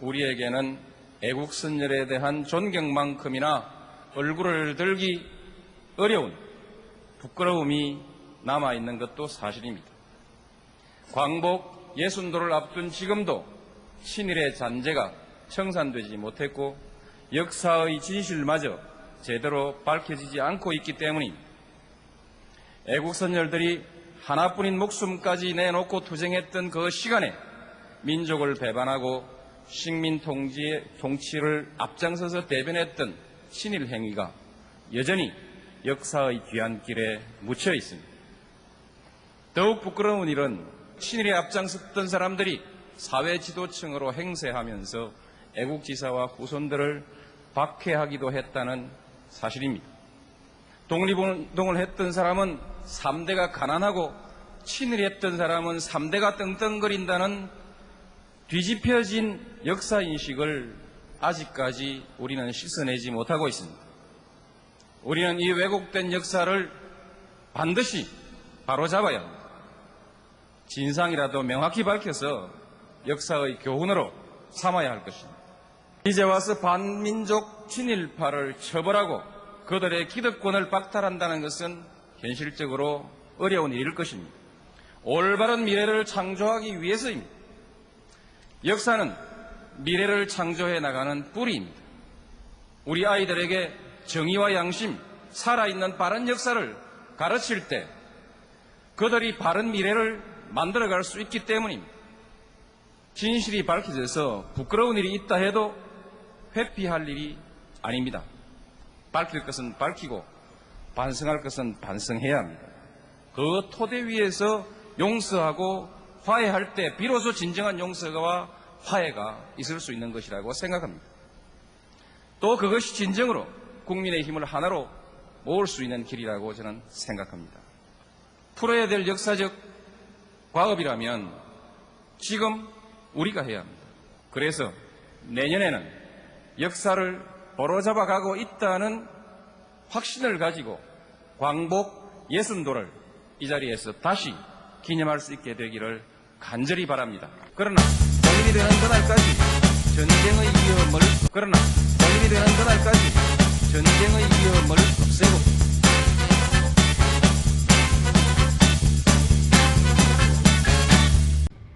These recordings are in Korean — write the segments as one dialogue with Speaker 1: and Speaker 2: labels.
Speaker 1: 우리에게는 애국 선열에 대한 존경만큼이나 얼굴을 들기 어려운 부끄러움이 남아 있는 것도 사실입니다. 광복 예순도를 앞둔 지금도 친일의 잔재가 청산되지 못했고 역사의 진실마저 제대로 밝혀지지 않고 있기 때문입니다. 애국선열들이 하나뿐인 목숨까지 내놓고 투쟁했던 그 시간에 민족을 배반하고 식민 통지의 통치를 앞장서서 대변했던 친일 행위가 여전히 역사의 뒤안길에 묻혀 있습니다. 더욱 부끄러운 일은 친일에 앞장섰던 사람들이 사회 지도층으로 행세하면서 애국지사와 후손들을 박해하기도 했다는 사실입니다. 독립운동을 했던 사람은 3대가 가난하고 친일했던 사람은 3대가 떵떵거린다는 뒤집혀진 역사인식을 아직까지 우리는 씻어내지 못하고 있습니다. 우리는 이 왜곡된 역사를 반드시 바로잡아야 합니다. 진상이라도 명확히 밝혀서 역사의 교훈으로 삼아야 할 것입니다. 이제 와서 반민족 친일파를 처벌하고 그들의 기득권을 박탈한다는 것은 현실적으로 어려운 일일 것입니다. 올바른 미래를 창조하기 위해서입니다. 역사는 미래를 창조해 나가는 뿌리입니다. 우리 아이들에게 정의와 양심, 살아있는 바른 역사를 가르칠 때 그들이 바른 미래를 만들어갈 수 있기 때문입니다. 진실이 밝혀져서 부끄러운 일이 있다 해도 회피할 일이 아닙니다. 밝힐 것은 밝히고 반성할 것은 반성해야 합니다. 그 토대 위에서 용서하고 화해할 때 비로소 진정한 용서와 화해가 있을 수 있는 것이라고 생각합니다. 또 그것이 진정으로 국민의 힘을 하나로 모을 수 있는 길이라고 저는 생각합니다. 풀어야 될 역사적 과업이라면 지금 우리가 해야 합니다. 그래서 내년에는 역사를 바로잡아 가고 있다는 확신을 가지고 광복 예순도를 이 자리에서 다시 기념할 수 있게 되기를 간절히 바랍니다. 그러나 성인이 되는 그날까지 전쟁의 위험을 그러나 성인이 되는 그날까지 전쟁의 위험을 없애고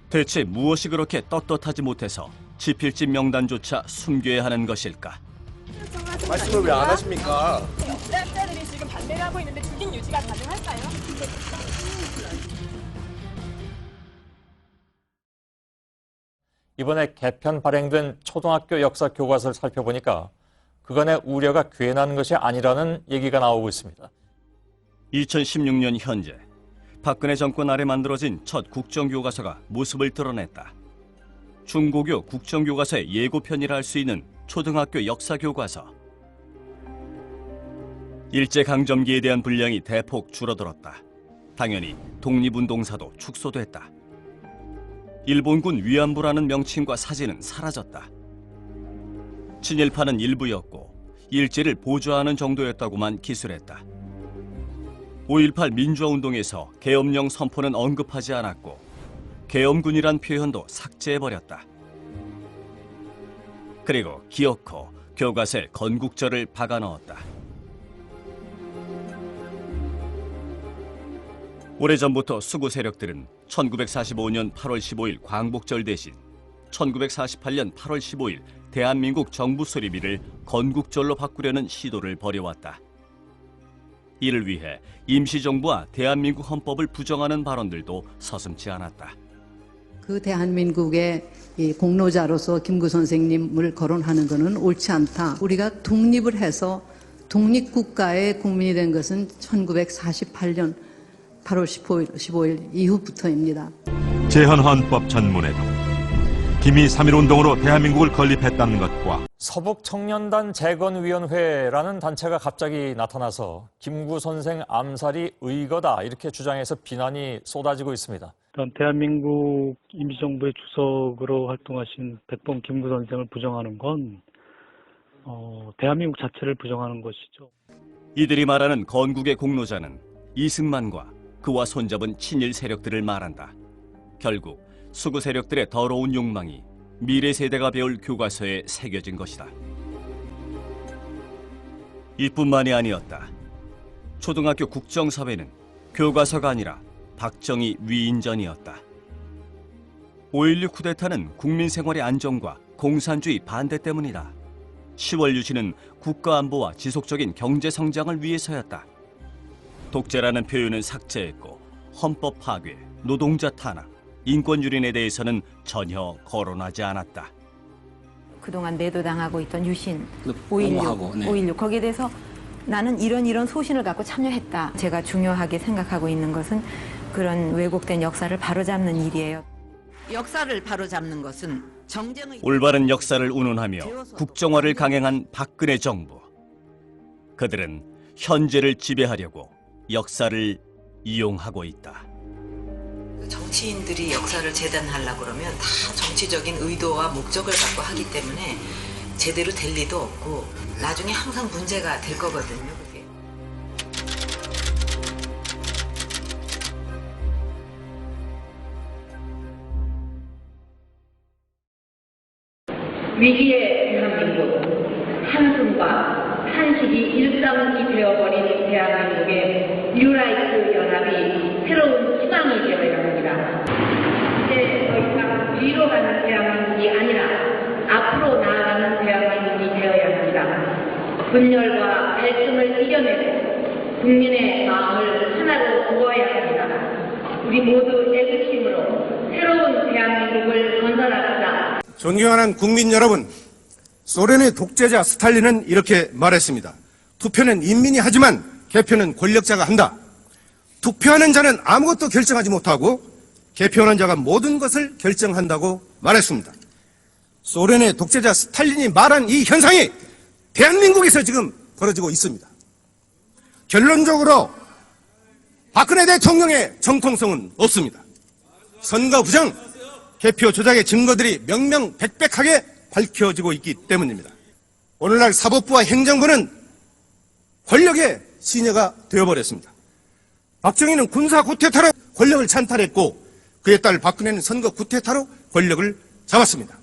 Speaker 2: 대체 무엇이 그렇게 떳떳하지 못해서 지필집 명단조차 숨겨야 하는 것일까?
Speaker 3: 말씀을 왜 안 하십니까?
Speaker 4: 불량자들이 지금 반대를 하고 있는데 죽인 유지가 가능할까요?
Speaker 5: 이번에 개편 발행된 초등학교 역사 교과서를 살펴보니까 그간의 우려가 괜한 것이 아니라는 얘기가 나오고 있습니다.
Speaker 2: 2016년 현재 박근혜 정권 아래 만들어진 첫 국정교과서가 모습을 드러냈다. 중고교 국정교과서의 예고편이라 할 수 있는 초등학교 역사교과서. 일제강점기에 대한 분량이 대폭 줄어들었다. 당연히 독립운동사도 축소됐다. 일본군 위안부라는 명칭과 사진은 사라졌다. 친일파는 일부였고 일제를 보조하는 정도였다고만 기술했다. 5.18 민주화운동에서 계엄령 선포는 언급하지 않았고 계엄군이란 표현도 삭제해버렸다. 그리고 기어코 교과서에 건국절을 박아넣었다. 오래전부터 수구 세력들은 1945년 8월 15일 광복절 대신 1948년 8월 15일 대한민국 정부 수립일을 건국절로 바꾸려는 시도를 벌여왔다. 이를 위해 임시정부와 대한민국 헌법을 부정하는 발언들도 서슴지 않았다.
Speaker 6: 그 대한민국의 이 공로자로서 김구 선생님을 거론하는 것은 옳지 않다. 우리가 독립을 해서 독립국가의 국민이 된 것은 1948년 8월 15일, 15일 이후부터입니다.
Speaker 7: 제헌헌법 전문에도 김이 3.1운동으로 대한민국을 건립했다는 것과
Speaker 5: 서북청년단 재건위원회라는 단체가 갑자기 나타나서 김구 선생 암살이 의거다 이렇게 주장해서 비난이 쏟아지고 있습니다.
Speaker 8: 일단 대한민국 임시정부의 주석으로 활동하신 백범 김구 선생을 부정하는 건 어, 대한민국 자체를 부정하는 것이죠.
Speaker 2: 이들이 말하는 건국의 공로자는 이승만과 그와 손잡은 친일 세력들을 말한다. 결국 수구 세력들의 더러운 욕망이 미래 세대가 배울 교과서에 새겨진 것이다. 이뿐만이 아니었다. 초등학교 국정사회는 교과서가 아니라 박정희 위인전이었다. 5.16 쿠데타는 국민 생활의 안정과 공산주의 반대 때문이다. 10월 유신은 국가 안보와 지속적인 경제 성장을 위해서였다. 독재라는 표현은 삭제했고 헌법 파괴, 노동자 탄압, 인권 유린에 대해서는 전혀 거론하지 않았다.
Speaker 9: 그동안 매도당하고 있던 유신,
Speaker 10: 옹호하고,
Speaker 9: 5.16,
Speaker 10: 네.
Speaker 9: 5.16 거기에 대해서 나는 이런 이런 소신을 갖고 참여했다. 제가 중요하게 생각하고 있는 것은 그런 왜곡된 역사를 바로잡는 일이에요.
Speaker 11: 역사를 바로잡는 것은 정쟁의
Speaker 2: 올바른 역사를 운운하며 국정화를 강행한 박근혜 정부. 그들은 현재를 지배하려고 역사를 이용하고 있다.
Speaker 11: 정치인들이 역사를 재단하려고 그러면 다 정치적인 의도와 목적을 갖고 하기 때문에 제대로 될 리도 없고 나중에 항상 문제가 될 거거든요. 그게.
Speaker 12: 위기의 대한민국, 한숨과 탄식이 일상이 되어버린 대한민국의 뉴라이트 연합이 새로운 희망이 되어야 합니다. 이제 더 이상 뒤로 가는 대한민국이 아니라 앞으로 나아가는 대한민국이 되어야 합니다. 분열과 갈등을 이겨내고 국민의 마음을 하나로 모아야 합니다. 우리 모두 애국심으로 새로운 대한민국을 건설합시다.
Speaker 3: 존경하는 국민 여러분, 소련의 독재자 스탈린은 이렇게 말했습니다. 투표는 인민이 하지만 개표는 권력자가 한다. 투표하는 자는 아무것도 결정하지 못하고 개표하는 자가 모든 것을 결정한다고 말했습니다. 소련의 독재자 스탈린이 말한 이 현상이 대한민국에서 지금 벌어지고 있습니다. 결론적으로 박근혜 대통령의 정통성은 없습니다. 선거 부정, 개표 조작의 증거들이 명명백백하게 밝혀지고 있기 때문입니다. 오늘날 사법부와 행정부는 권력의 시녀가 되어버렸습니다. 박정희는 군사 구태타로 권력을 찬탈했고 그에 따라 박근혜는 선거 구태타로 권력을 잡았습니다.